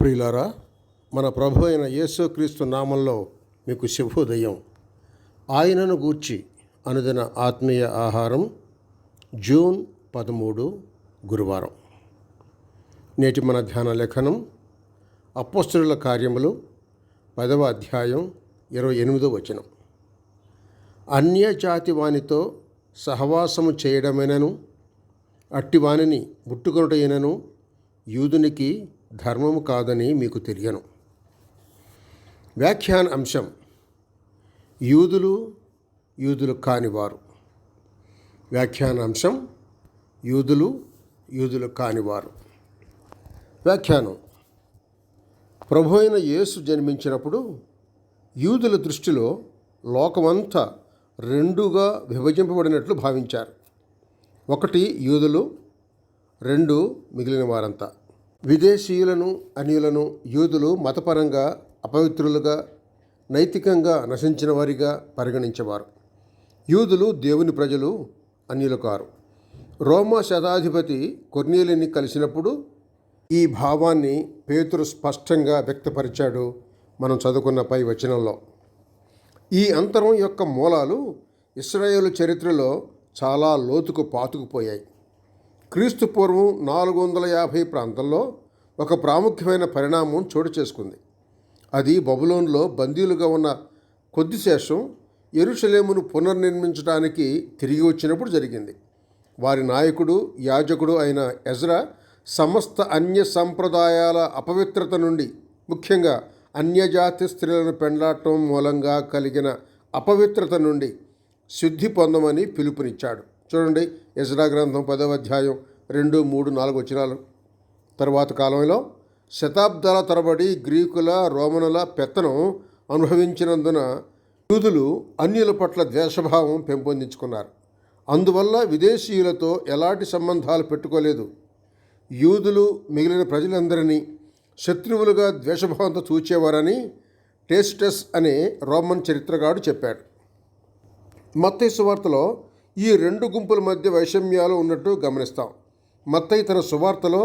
ప్రియులారా మన ప్రభు అయిన యేసుక్రీస్తు నామంలో మీకు శుభోదయం. ఆయనను గూర్చి అనుదిన ఆత్మీయ ఆహారం జూన్ పదమూడు గురువారం. నేటి మన ధ్యాన లేఖనం అపోస్తుల కార్యములు పదవ అధ్యాయం ఇరవై ఎనిమిదో వచనం. అన్యజాతి వానితో సహవాసము చేయడమేనను అట్టి వానిని యూదునికి ధర్మము కాదని మీకు తెలియను. వ్యాఖ్యాన అంశం యూదులు యూదులు కానివారు. వ్యాఖ్యాన అంశం యూదులు యూదులు కానివారు. వ్యాఖ్యానం ప్రభు అయిన యేసు జన్మించినప్పుడు యూదుల దృష్టిలో లోకమంతా రెండుగా విభజింపబడినట్లు భావించారు. ఒకటి యూదులు రెండు మిగిలిన వారంతా. విదేశీయులను అన్యులను యూదులు మతపరంగా అపవిత్రులుగా నైతికంగా నశించిన వారిగా పరిగణించేవారు. యూదులు దేవుని ప్రజలు అన్యులు కారు. రోమా శతాధిపతి కొర్నీలిని కలిసినప్పుడు ఈ భావాన్ని పేతురు స్పష్టంగా వ్యక్తపరిచాడు మనం చదువుకున్న పై వచనంలో. ఈ అంతరం యొక్క మూలాలు ఇస్రాయేల్ చరిత్రలో చాలా లోతుకు పాతుకుపోయాయి. క్రీస్తు పూర్వం నాలుగు వందల యాభై ప్రాంతంలో ఒక ప్రాముఖ్యమైన పరిణామం చోటు చేసుకుంది. అది బబులోన్లో బందీలుగా ఉన్న కొద్ది శేషం ఎరుషలేమును పునర్నిర్మించడానికి తిరిగి వచ్చినప్పుడు జరిగింది. వారి నాయకుడు యాజకుడు అయిన ఎజ్రా సమస్త అన్య సంప్రదాయాల అపవిత్రత నుండి ముఖ్యంగా అన్యజాతి స్త్రీలను పెండాటం మూలంగా కలిగిన అపవిత్రత నుండి శుద్ధి పొందమని పిలుపునిచ్చాడు. చూడండి యజ్రా గ్రంథం పదవ అధ్యాయం రెండు మూడు నాలుగు వచనాలు. తరువాత కాలంలో శతాబ్దాల తరబడి గ్రీకుల రోమనుల పెత్తనం అనుభవించినందున యూదులు అన్యుల పట్ల ద్వేషభావం పెంపొందించుకున్నారు. అందువల్ల విదేశీయులతో ఎలాంటి సంబంధాలు పెట్టుకోలేదు. యూదులు మిగిలిన ప్రజలందరినీ శత్రువులుగా ద్వేషభావంతో చూచేవారని టేస్టస్ అనే రోమన్ చరిత్రగాడు చెప్పాడు. మత్తయి వార్తలో ఈ రెండు గుంపుల మధ్య వైషమ్యాలు ఉన్నట్టు గమనిస్తాం. మత్తయి తన సువార్తలో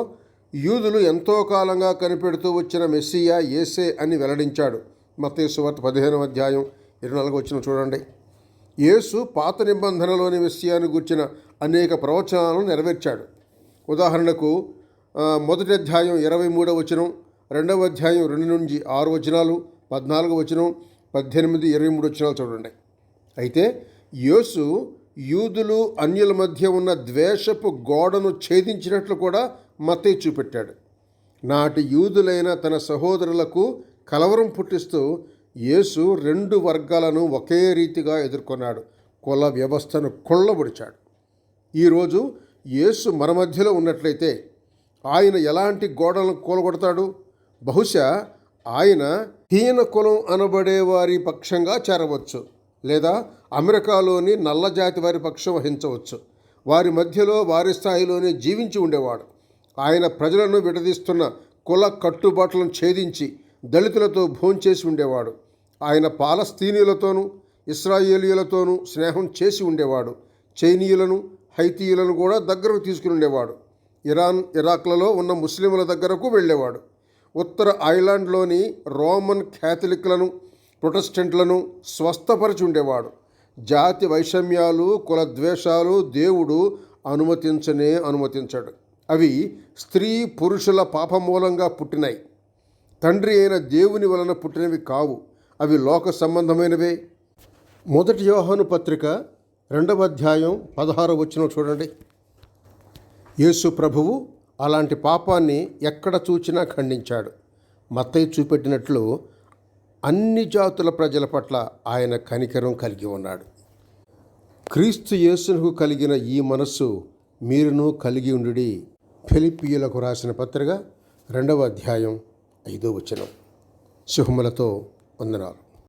యూదులు ఎంతో కాలంగా కనిపెడుతూ వచ్చిన మెస్సియా ఏసే అని వెల్లడించాడు. మత్తయి సువార్త పదిహేనవ అధ్యాయం ఇరవై నాలుగు వచ్చిన చూడండి. యేసు పాత నిబంధనలోని మెస్సియాను గుర్చిన అనేక ప్రవచనాలను నెరవేర్చాడు. ఉదాహరణకు మొదటి అధ్యాయం ఇరవై మూడవ వచనం రెండవ అధ్యాయం రెండు నుంచి ఆరు వచనాలు పద్నాలుగు వచనం పద్దెనిమిది ఇరవై మూడు వచనాలు చూడండి. అయితే యేసు యూదులు అన్యుల మధ్య ఉన్న ద్వేషపు గోడను ఛేదించినట్లు కూడా మతే చూపెట్టాడు. నాటి యూదులైన తన సహోదరులకు కలవరం పుట్టిస్తూ యేసు రెండు వర్గాలను ఒకే రీతిగా ఎదుర్కొన్నాడు. కుల వ్యవస్థను కొల్లబొడిచాడు ఈరోజు యేసు మన మధ్యలో ఉన్నట్లయితే ఆయన ఎలాంటి గోడలను కూలగొడతాడు? బహుశా ఆయన హీన కులం అనబడే వారి పక్షంగా చేరవచ్చు. లేదా అమెరికాలోని నల్లజాతి వారి పక్షం వహించవచ్చు. వారి మధ్యలో వారి స్థాయిలోనే జీవించి ఉండేవాడు. ఆయన ప్రజలను విడదీస్తున్న కుల కట్టుబాట్లను ఛేదించి దళితులతో భోంచేసి ఉండేవాడు. ఆయన పాలస్తీనియులతోనూ ఇస్రాయేలీయులతోనూ స్నేహం చేసి ఉండేవాడు. చైనీయులను హైతీయులను కూడా దగ్గరకు తీసుకుని ఉండేవాడు. ఇరాన్ ఇరాక్లలో ఉన్న ముస్లింల దగ్గరకు వెళ్ళేవాడు. ఉత్తర ఐలాండ్లోని రోమన్ క్యాథలిక్లను ప్రొటెస్టెంట్లను స్వస్థపరిచి ఉండేవాడు. జాతి వైషమ్యాలు కుల ద్వేషాలు దేవుడు అనుమతించనే అనుమతించాడు. అవి స్త్రీ పురుషుల పాపమూలంగా పుట్టినాయి తండ్రి అయిన దేవుని వలన పుట్టినవి కావు. అవి లోక సంబంధమైనవే. మొదటి యోహాను పత్రిక రెండవ అధ్యాయం పదహారు వచ్చిన చూడండి. యేసు ప్రభువు అలాంటి పాపాన్ని ఎక్కడ చూచినా ఖండించాడు. మత్తయ్య చూపెట్టినట్లు అన్ని జాతుల ప్రజల పట్ల ఆయన కనికరం కలిగి ఉన్నాడు. క్రీస్తు యేసునకు కలిగిన ఈ మనస్సు మీరును కలిగి ఉండి ఫిలిపియులకు రాసిన పత్రిక రెండవ అధ్యాయం ఐదో వచనం. శుభములతో వందనాలు.